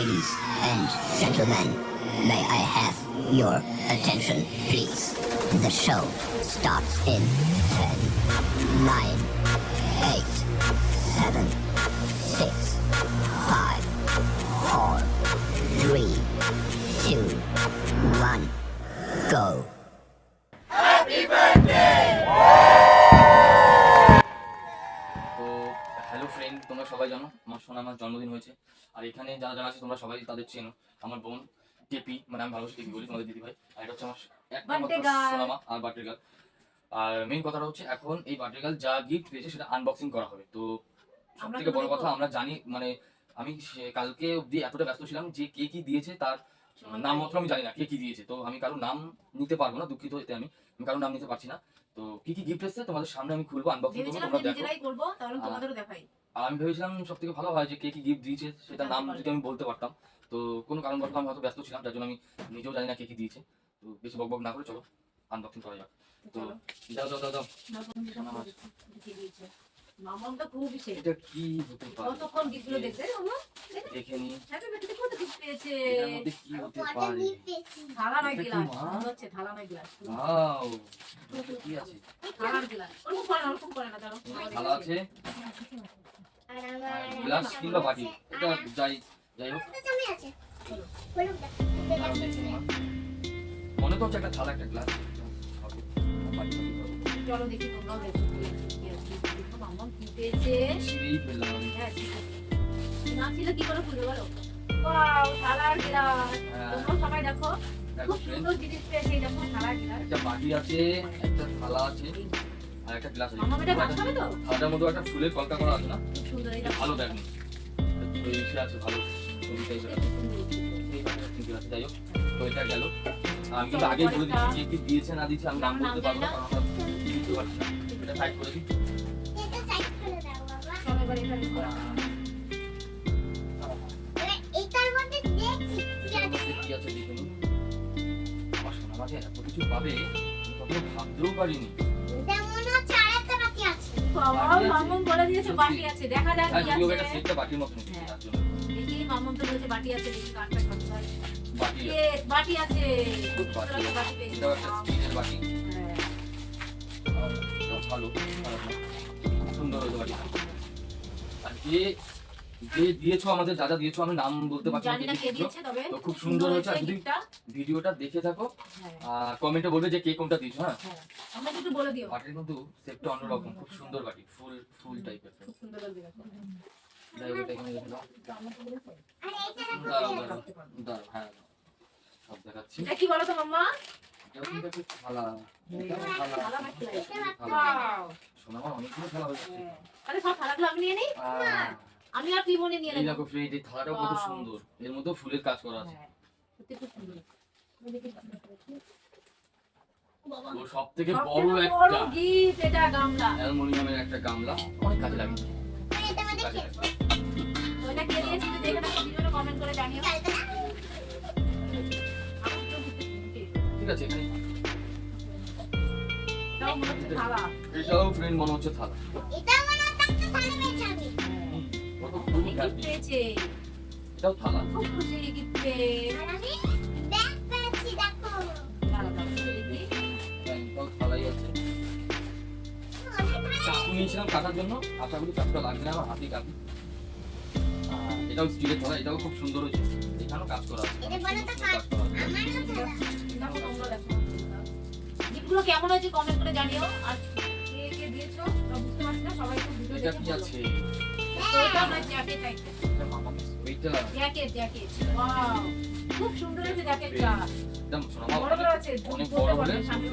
Ladies and gentlemen, may I have your attention, please? The show starts in 10, 9, 8, 7, 6, 5, 4, 3, 2, 1, go. সবাই জানো আমার সোনা আমার জন্মদিন হয়েছে। আর এখানে যারা যারা আছে তোমরা সবাই তাদের চেনো। আমার বোন টেপি মানে আমি ভালোবাসি টেপি বলি তোমাদের দিদি ভাই আর এটা হচ্ছে আমার একমাত্র সোনামা আর বার্থডে গার্ল আর মেইন কথাটা হচ্ছে এখন এই বার্থডে গার্ল যা গিফট পেয়েছে সেটা আনবক্সিং করা হবে। তো সব থেকে বড় কথা আমরা জানি মানে আমি কালকে অব্দি এতটা ব্যস্ত ছিলাম যে কে কি দিয়েছে তার নাম মাত্র আমি জানি না কে কি দিয়েছে। তো আমি কারও নাম নিতে পারব না দুঃখিত এতে আমি কারোর নাম নিতে পারছি না। তো কি কি গিফট এসেছে তোমাদের সামনে আমি খুলবো আনবক্সিং করব তোমরা দেখো নিজেরাই করব তাহলে তোমাদেরও দেখাই। আর আমি ভেবেছিলাম সব থেকে ভালো হয় যে কে কি গিফট দিয়েছে সেটা নাম যদি আমি বলতে পারতাম। তো কোনো কারণবশত আমি হয়তো ব্যস্ত ছিলাম যার জন্য আমি নিজেও জানি না কে কি দিয়েছে। তো বেশি বক বক না করে চলো আনবক্সিং করা যাক। তো দাও দাও দাও দাও। মামাম তো খুবই এটা কি হতে পারে? কতক্ষণ গিফটগুলো দেখবে মামা দেখে নি। থালা গ্লাস? মনে আছে? কিংবা বাটি এটা যাই যাই হোক। মনে তো হচ্ছে একটা থালা একটা গ্লাস। চলো দেখি তোমরাও দেখো কি আছে, দেখো মামাম কি পেয়েছে হ্যাঁ। না ছিল কি করে খুলবে বলো? ওয়াও থালার গ্লাস হ্যাঁ, তোমরা সবাই দেখো। দেখো খুব সুন্দর জিনিস পেয়েছে দেখো থালার গ্লাস একটা বাটি আছে একটা থালা আছে আর একটা গ্লাস আছে। মামা এটা ভাত তো? থালাটার মধ্যে একটা ফুলের কলকা করা আছে না? খুব সুন্দর এই এটা দেখো। ভালো ইসে আছে ভালো। ঠিক আছে যাই হোক তো এটা গেল। আমি কিন্তু আগেই বলে দিচ্ছি কি দিয়েছে না দিয়েছে আমি নাম বলতে পারব না কারণ আমরা বুঝতে পারছি এটা সাইড করে দিই। কি আছে দেখে নিই আমার সোনা মাঝে এত কিছু পাবে আমি কখনো ভাবতেও পারিনি। বাবা মামুন বলে দিয়েছে বাটি আছে দেখা যাক হ্যাঁ কি যদিও এটা সেটটা বাটির মতো হ্যাঁ। তার জন্য। দেখি মামুন তো বলেছে বাটি আছে দেখি কাঠটা খাতে হয়। বাটি আছে। বাটি আছে। বাটি আছে। বাটি একটা স্টিলের বাটি হ্যাঁ। ভালো সুন্দর হয়েছে বাটিটা আর যে যে দিয়েছ আমাদের যা দিয়েছ আমি নাম বলতে পারছি না তো খুব সুন্দর হয়েছে যদি ভিডিওটা দেখে থাকো হ্যাঁ। আর কমেন্টে বলবে যে কে কোনটা দিয়েছ হ্যাঁ? হ্যাঁ আমাকে একটু বলে দিও। বাটির কিন্তু সেটটা অন্যরকম খুব সুন্দর বাটি ফুল ফুল টাইপের খুব সুন্দর লাগবে হ্যাঁ কি বলো তো মাম্মা? কিন্তু আমার অনেকগুলো থালা হয়েছে হ্যাঁ। সব থালাগুলো আমি নিয়ে নিই? আমি আর নিয়ে এই দেখো ফ্রেন্ড এই থালাটাও কত সুন্দর এর মধ্যেও ফুলের কাজ করা আছে হ্যাঁ, সত্যি খুব সুন্দর। ও সব থেকে বড় একটা gift এটা গামলা। অ্যালুমিনিয়ামের একটা গামলা অনেক কাজে লাগে। ওইটা কে দিয়েছে দেখে নাও, ভিডিওটা comment করে জানিও। ঠিক আছে এখানে এটাও মনে হচ্ছে থালা। এটাও ফ্রেন্ড মনে হচ্ছে থালা দিয়ে। পেয়েছে। এটাও থালা খুব খুশি gift পেয়ে। দাঁড়াও, দাঁড়াও, একটু দেখি। এটাও থালাই আছে চাকু নিয়েছিলাম কাটার জন্য আশা করি চাকুটা লাগবে না আমার হাতে কাটি এটাও স্টিলের থালা এটাও খুব সুন্দর হয়েছে এখানেও কাজ করা আছে কাজ আছে গুলো কেমন হয়েছে কমেন্ট করে জানিও আর কে কে দিয়েছ বুঝতে পারছি না সবাই খুব ভিডিও দেখে জ্যাকেট জ্যাকেট ওয়াও খুব সুন্দর হয়েছে জ্যাকেটটা একদম শোনা বড় বড় আছে অনেক বড় সামনে।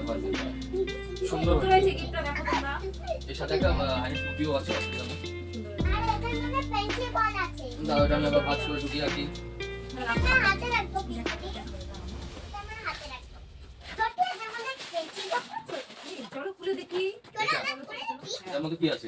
সুন্দর। হয়। হয়েছে গিফটটা দেখো তোমরা। এর সাথে একটা হানি টুপিও আছে। দাও এটা আমি আবার ভাজ করে ঢুকিয়ে রাখি। এই, চলো খুলে দেখি। এটার মধ্যে কি আছে?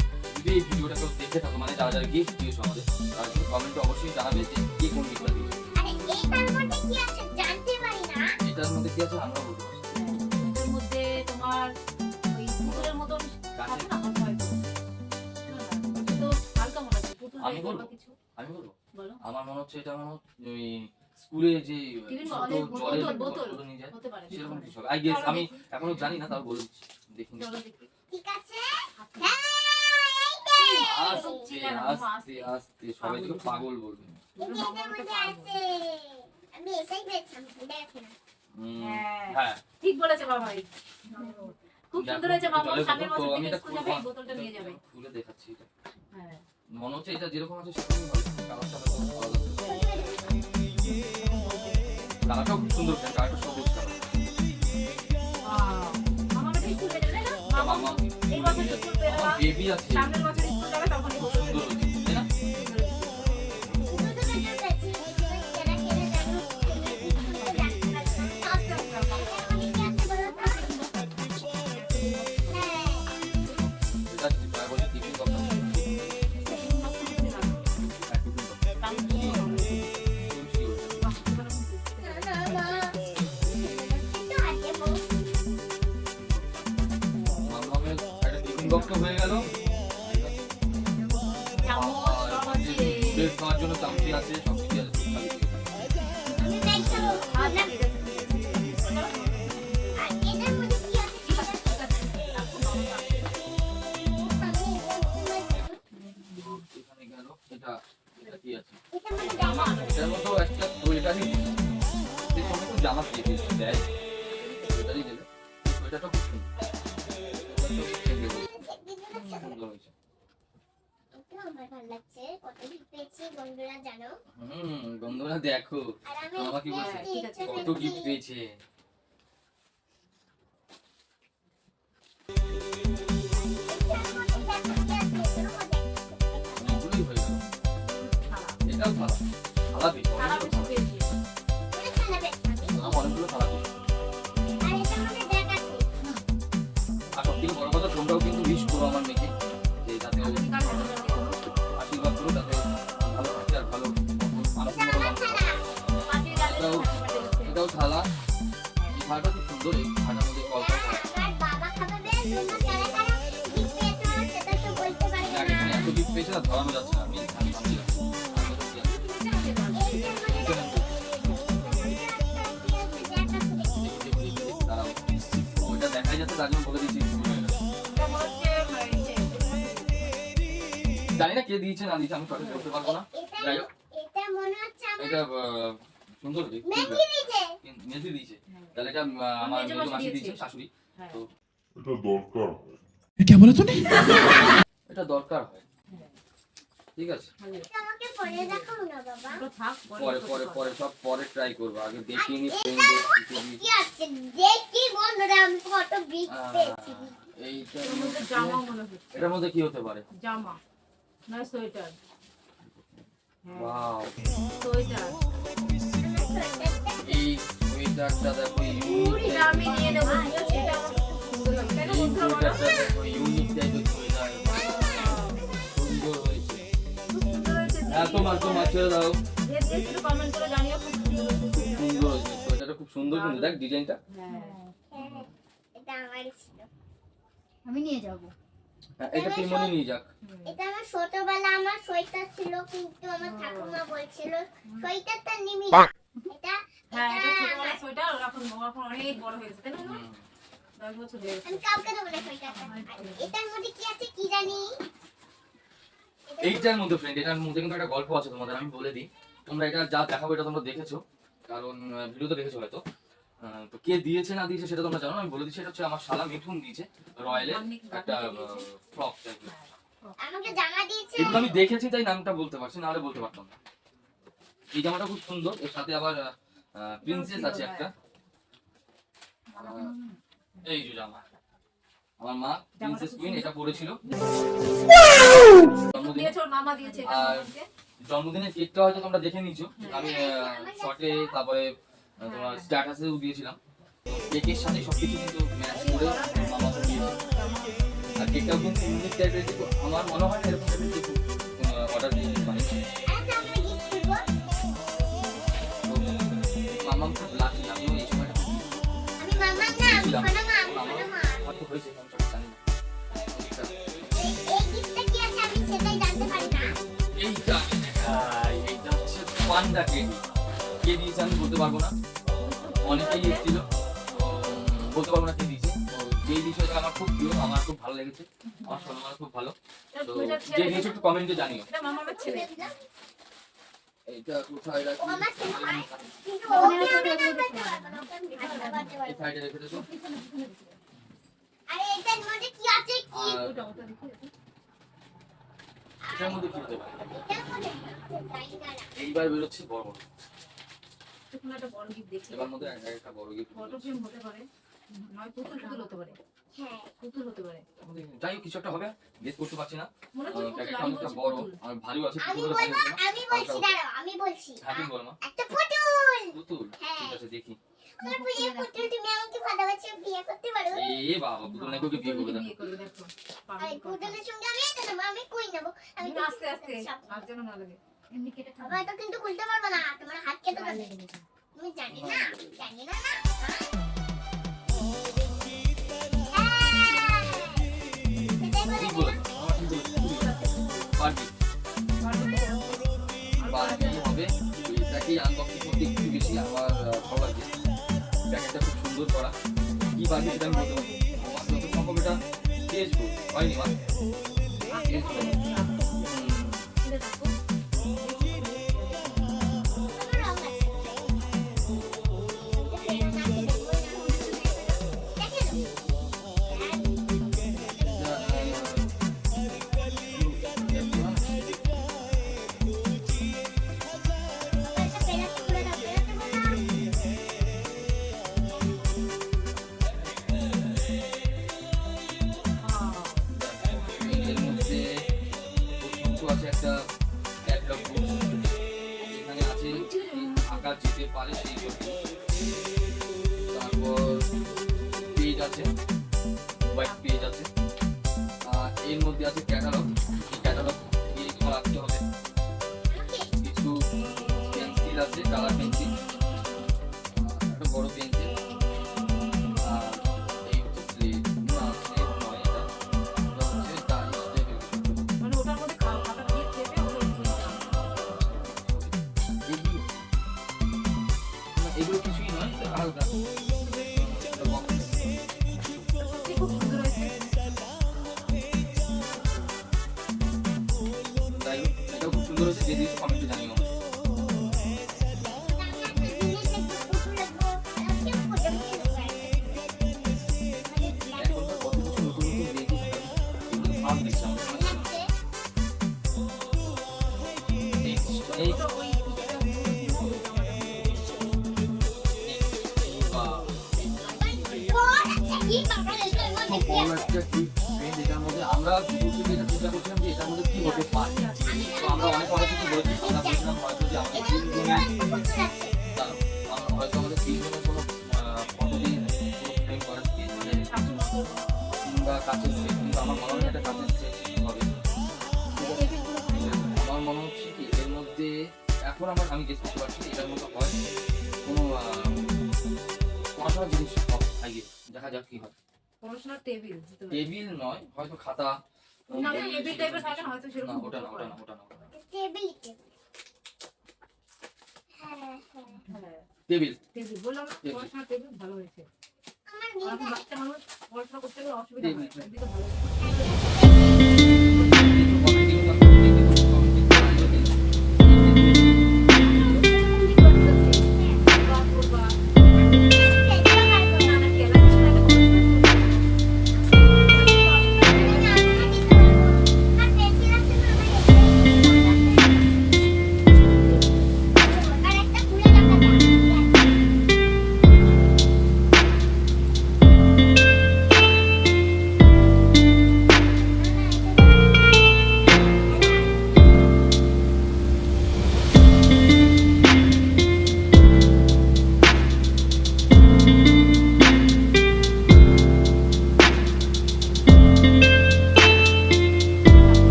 এই ভিডিওটা কেউ দেখে থাকো মানে যারা যারা গিফট দিয়েছ আমাদের তারা কিন্তু কমেন্টে অবশ্যই জানাবে যে কে কোন গিফটটা দিয়েছে আরে এইটার মধ্যে কি আছে? জানতে পারি না। এটার মধ্যে কি আছে আমরা বলতে পারছি এটার মধ্যে তোমার ওই পুতুলের মতন কাছে থাকে না আমার হয়তো। এটা তো হালকা মনে হচ্ছে পুতুল আমি বলব? আমি বলব? আমার মনে হচ্ছে এটা মনে হচ্ছে ওই স্কুলে যে জলের বোতল, নিয়ে যায় সেরকম কিছু হবে। আই গেস আমি। এখনও জানি না তাও বলে দিচ্ছি দেখুন ঠিক আছে? হাতে। হ্যাঁ। আস্তে আস্তে আস্তে। সবাই তোকে পাগল বলবে। আমি এসেই পেয়েছিলাম হ্যাঁ। ঠিক বলেছে বাবাই খুব সুন্দর হয়েছে বাবা সামনের বছর থেকে এটা স্কুল যাবে এই বোতলটা নিয়ে যাবে। খুলে দেখাচ্ছি এটা। হ্যাঁ। মনে হচ্ছে এটা যেরকম আছে সেরকমই হবে। কালারটা হয়তো আলাদা কালারটাও খুব সুন্দর কালারটা সবুজ কালার। মামা বেটা স্কুল যাবে না? মামা মামা এই বছর স্কুল পেয়ে আমার সামনের বছর গিফট পেয়েছে। এটাও থালা রাখলাম বলে দিচ্ছি জানি না কে দিয়েছে না দিয়েছে আমি সঠিক বলতে পারব না। যাই হোক এটা সুন্দর মেথি দিয়েছে। তাহলে এটা আমার মাসি দিয়েছে শাশুড়ি। তো এটা দরকার এটা দরকার হয়। ঠিক আছে? আমাকে পরে দেখাও না বাবা। ওটা থাক, পরে পরে পরে সব পরে ট্রাই করব। আগে দেখি নি এটা কি আছে? দেখি আমি মনে হচ্ছে। এটার মধ্যে কি হতে পারে? জামা। না সোয়েটার। হ্যাঁ। Wow sweater. এই সোয়েটারটা দেখো ইউনিক দামি নিয়ে নেব। খুব সুন্দর লাগছে। না বন্ধুরা তোমার তোমার ছেড়ে দাও। যে যে একটু কমেন্ট করে জানিও খুব সুন্দর কিন্তু দেখ ডিজাইনটা। হ্যাঁ হ্যাঁ, এটা আমার ছিল আমি নিয়ে যাব। হ্যাঁ, এটা পিমনি নিয়ে যাক। এটা আমার ছোটবেলা আমার সোয়েটার ছিল কিন্তু আমার ঠাকুমা বলছিল সোয়েটারটা নিবি। এটা হ্যাঁ এটা এটা সোয়েটার ওর এখন এখন অনেক বড় হয়েছে তাই না? হুম। দশ বছর হয়ে গেছে। আমি কাউকে দেবো না সোয়েটারটা এটার মধ্যে কি আছে কি জানি? এইটার মধ্যে ফ্রেন্ড এটার মধ্যে কিন্তু একটা গল্প আছে তোমাদের আমি বলে দিই। তোমরা এটা যা দেখাবো এটা তোমরা দেখেছ কারণ ভিডিওতে দেখেছ হয়তো। তো কে দিয়েছে না দিয়েছে সেটা তোমরা জানো আমি বলে দিচ্ছি এটা হচ্ছে আমার শালা মিঠুন দিয়েছে রয়্যালের একটা ফ্রক টাইপের আমাকে জামা দিয়েছে। এগুলো আমি দেখেছি তাই নামটা বলতে পারছি নাহলে বলতে পারতাম না। এই জামাটা খুব সুন্দর এর সাথে আবার প্রিন্সেস আছে একটা। এই যে জামা। আমার মা প্রিন্সেস কুইন এটা পরেছিল। জন্মদিনে দিয়েছে ওর মামা দিয়েছে এটা আর- জন্মদিনের কেকটা হয়তো তোমরা দেখে নিয়েছো। আমি শর্টে তারপরে তোমার স্ট্যাটাসেও দিয়েছিলাম। কেকের সাথে সবকিছু কিন্তু ম্যাচ করে মামা আর কেকটাও কিন্তু ইউনিক টাইপের আমার মনে হয় না এরকম টাইপের কিছু অর্ডার দিয়ে বানিয়েছে মামা খুব লাকি আমিও এই সময়টা। আমি আমি আমি হয়েছে। এইটা এইটা হচ্ছে পান্ডা কেক কে দিয়েছে আমি বলতে পারব না। অনেকেই এসেছিল। বলতে পারব না কে দিয়েছে। তো যেই বিষয়টা আমার খুব প্রিয় আমার খুব ভালো লেগেছে। আমার আমার খুব ভালো। তো যে দিয়েছে একটু কমেন্টে জানিও। এটা কোথায় রাখি? এই সাইডে রেখে দেবো। আরে এটার মধ্যে কি আছে কি? এটার মধ্যে কি। এইবার বেরোচ্ছে বড়। বড় একটা বড় গিফট দেখছি। এবার মধ্যে একটা বড় গিফট ফটো ফ্রেম হতে পারে নয় পুতুল পুতুল হতে পারে। হ্যাঁ। পুতুল হতে পারে। যাই হোক কিছু একটা হবে গেস করতে পারছি না। মনে প্যাকেটটা অনেকটা বড় আর ভারী আছে আমি বলছি দাঁড়াও আমি বলছি হ্যাঁ তুমি বলো মা। একটা পুতুল। পুতুল হ্যাঁ। ঠিক আছে দেখি। আমি আমি আমি কিন্তু খুলতে পারব না তোমার হাত কেটে যাবে। তুমি জানি না জানি না না হ্যাঁ। হবে। এটাকেই আনবক্সিং করতে একটু বেশি আমার ভালো প্যাকেটটা খুব সুন্দর করা। কি পারবি সেটা আমি বলতে পারব সম্ভব এটা পেয়েছবো হয়নি মা পেয়েছবো আঁকা যেতে নয় আমরা চিন্তা যে এটার মধ্যে কি হতে পারে তো আমরা অনেক অনেক কিছু আমরা হয়তো আমাদের তিনজনের কোনো ফটো দিয়ে কোনো ফ্রেম করা কিংবা কাছের সেট আমার মনে হয় এটা কাছের সেট আমার মনে হচ্ছে কি, এর মধ্যে এখন আমার আমি গেস করতে পারছি এটার মধ্যে হয় কোনো পড়াশোনার জিনিস দেখা যাক কি হয়। পড়াশোনার টেবিল টেবিল নয় হয়তো খাতা। না টেবিল টাইপের থাকে না হয়তো সেরকম ওটা না ওটা না ওটা না ওটা না। হ্যাঁ, হ্যাঁ টেবিল টেবিল বললাম পড়াশোনার টেবিল ভালো হয়েছে। আমার বাচ্চা মানুষ পড়াশোনা করতে গেলে অসুবিধা হয় ভালো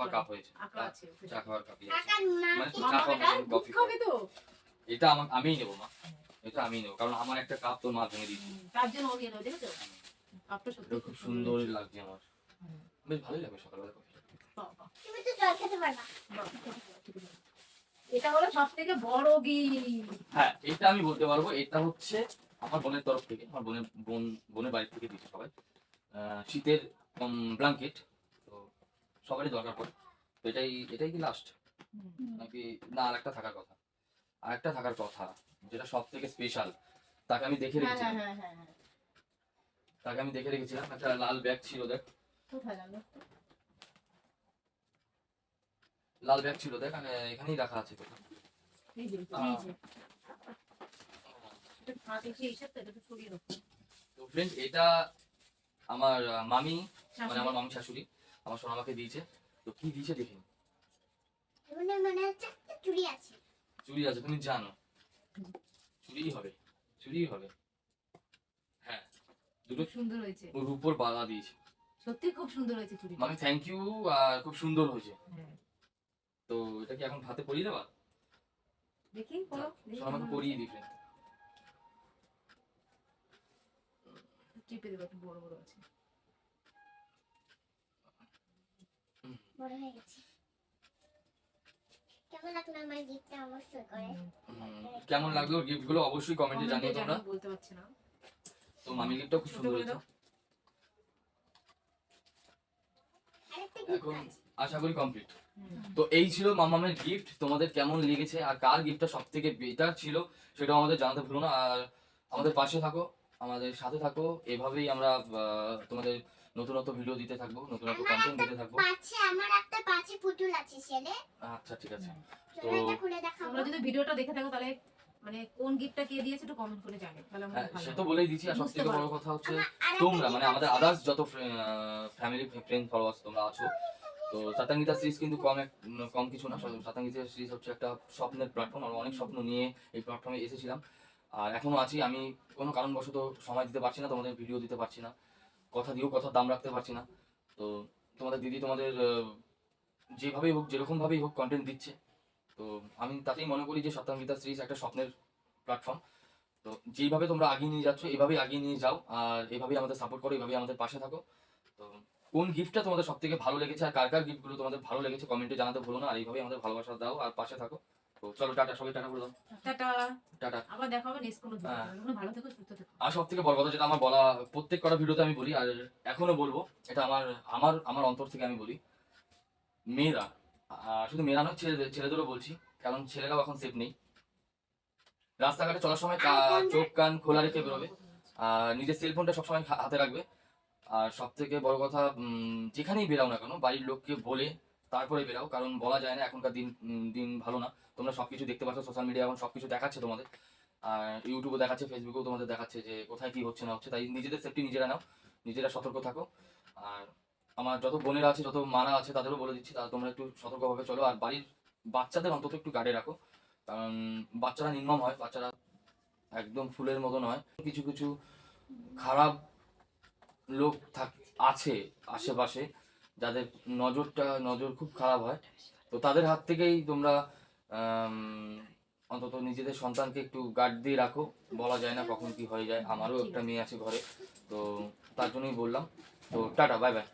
খাওয়ার কাপ হয়েছে। চা খাওয়ার কাপ মানে চা খাওয়ার খাবে তো? এটা আমার আমিই নেব মা। এটা আমি নেব কারণ আমার একটা কাপ তোর মা ভেঙে দিয়েছে। তার জন্য ও নিয়ে নেবে দেখেছ? কাপটা সত্যি খুব সুন্দর লাগছে আমার। বেশ ভালোই লাগবে সকালবেলা কফি তুমি তো জল খেতে পারবা এটা হলো সব থেকে বড় গিফট। হ্যাঁ এটা আমি বলতে পারব এটা হচ্ছে আমার বোনের তরফ থেকে আমার বোনের বোন বোনের বাড়ি থেকে দিয়েছে সবাই। আহ, শীতের ব্ল্যাঙ্কেট তো সবারই দরকার পড়ে। তো এটাই এটাই কি লাস্ট নাকি না আর একটা থাকার কথা। আর একটা থাকার কথা যেটা সব থেকে স্পেশাল তাকে আমি দেখে হ্যাঁ রেখেছিলাম। হ্যাঁ হ্যাঁ হ্যাঁ তাকে আমি দেখে রেখেছিলাম একটা লাল ব্যাগ ছিল দেখ। লাল ব্যাগ ছিল দেখ এখানেই রাখা আছে তো ফ্রেন্ড এটা আমার মামি মানে আমার মামি শাশুড়ি। আমার সোনামাকে দিয়েছে। তো কি দিয়েছে দেখি এর মধ্যে মনে হচ্ছে চুড়ি আছে। চুরি আছে তুমি জানো। চুরিই হবে চুরিই হবে। হ্যাঁ দুটো সুন্দর হয়েছে। রূপোর বাধা দিয়েছে। সত্যি খুব সুন্দর হয়েছে চুড়ি মামি থ্যাংক ইউ আর খুব সুন্দর হয়েছে। হ্যাঁ। তো এটা কি এখন হাতে পরিয়ে দেবা? দেখি পড়ো কেমন পরিয়ে। দিই। টিপে দেবো একটু বড় বড় আছে। বড় হয়ে গেছে। কেমন লাগল আমার গিফটটা অবশ্যই করে। কেমন লাগল গিফটগুলো অবশ্যই কমেন্টে এ তোমরা। বলতে পারছি না। তো মামি গিফটটাও খুব সুন্দর হয়েছে। এখন আশা করি কমপ্লিট তো এই ছিল মামামের গিফট তোমাদের কেমন লেগেছে আর কার গিফটটা সব থেকে বেটার ছিল সেটাও আমাদের জানাতে ভুলো না। আর আমাদের পাশে থাকো আমাদের সাথে থাকো। এভাবেই আমরা আহ, তোমাদের নতুন নতুন ভিডিও দিতে থাকব নতুন নতুন কন্টেন্ট দিতে থাকব। পাচ্ছে আমার একটা পাচ্ছে পুতুল আছে ছেলে। আচ্ছা ঠিক আছে। তো- এটা খুলে দেখাবো। তোমরা যদি ভিডিওটা দেখে থাকো তাহলে মানে কোন গিফটটা কে দিয়েছে একটু কমেন্ট করে জানো তাহলে আমরা হ্যাঁ ভালো সে তো বলেই দিচ্ছি আর সব বুঝতে থেকে বড় কথা হচ্ছে তোমরা মানে আমাদের আদার্স যত ফ্যামিলি ফ্রেন্ড ফলোয়ার্স তোমরা আছো তো সাতাঙ্গিতা সিরিজ কিন্তু কম এক- কম কিছু না সাতাঙ্গিতা সিরিজ হচ্ছে একটা স্বপ্নের প্ল্যাটফর্ম আমরা অনেক স্বপ্ন নিয়ে এই প্ল্যাটফর্মে এসেছিলাম। আর এখনও আছি আমি কোনো কারণবশত সময় দিতে পারছি না তোমাদের ভিডিও দিতে পারছি না। কথা দিয়েও কথার দাম রাখতে পারছি না। তো তোমাদের দিদি তোমাদের যেভাবেই হোক, যেরকমভাবেই হোক কন্টেন্ট দিচ্ছে। তো আমি তাতেই মনে করি যে সপ্তাঙ্গিতা সিরিজ একটা স্বপ্নের প্ল্যাটফর্ম তো যেইভাবে তোমরা আগিয়ে নিয়ে যাচ্ছ, এভাবেই আগিয়ে নিয়ে যাও, আর এভাবেই আমাদের সাপোর্ট করো, এভাবেই আমাদের পাশে থাকো। তো কোন গিফটটা তোমাদের সব থেকে ভালো লেগেছে, আর কার কার গিফটগুলো তোমাদের ভালো লেগেছে কমেন্টে জানাতে ভুলো না, আর এইভাবেই আমাদের ভালোবাসা দাও, আর পাশে থাকো। তো চলো টাটা সবাই টাটা দাও। টাটা। টাটা। আবার দেখা হবে নেক্সট কোনো হ্যাঁ। ভিডিও ভালো থেকো সুস্থ থেকো। আর সব থেকে বড় কথা যেটা আমার বলা প্রত্যেক কটা ভিডিওতে আমি বলি আর এখনও বলব এটা আমার আমার আমার অন্তর থেকে আমি বলি মেয়েরা শুধু মেয়েরা নয় ছেলেদের ছেলেদেরও বলছি কারণ ছেলেরাও এখন সেফ নেই। রাস্তাঘাটে চলার সময় চোখ কান খোলা রেখে বেরোবে। আর নিজের সেলফোনটা সবসময় হাতে রাখবে। আর সব থেকে বড় কথা যেখানেই বেরাও না কেন বাড়ির লোককে বলে তারপরে বেরাও, কারণ বলা যায় না এখনকার দিন দিন ভালো না। তোমরা সবকিছু দেখতে পাচ্ছ সোশ্যাল মিডিয়া এখন সবকিছু দেখাচ্ছে তোমাদের। আর ইউটিউবে দেখাচ্ছে ফেসবুকেও তোমাদের দেখাচ্ছে যে কোথায় কি হচ্ছে না হচ্ছে। তাই নিজেদের সেফটি নিজেরা নাও, নিজেরা সতর্ক থাকো। আর আমার যত বোনেরা আছে, যত মারা আছে, তাদেরও বলে দিচ্ছি, তারা তোমরা একটু সতর্কভাবে চলো। আর বাড়ির বাচ্চাদের অন্তত একটু গার্ডে রাখো। কারণ বাচ্চারা নির্মম হয়, বাচ্চারা একদম ফুলের মতো নয়। কিছু কিছু খারাপ লোক থাক, আছে আশেপাশে। যাদের নজরটা, নজর খুব খারাপ হয়। তো তাদের হাত থেকেই তোমরা অন্তত নিজেদের সন্তানকে একটু গার্ড দিয়ে রাখো। বলা যায় না কখন কি হয়ে যায়। আমারও একটা মেয়ে আছে ঘরে। তো তার জন্যই বললাম। তো টাটা বাই বাই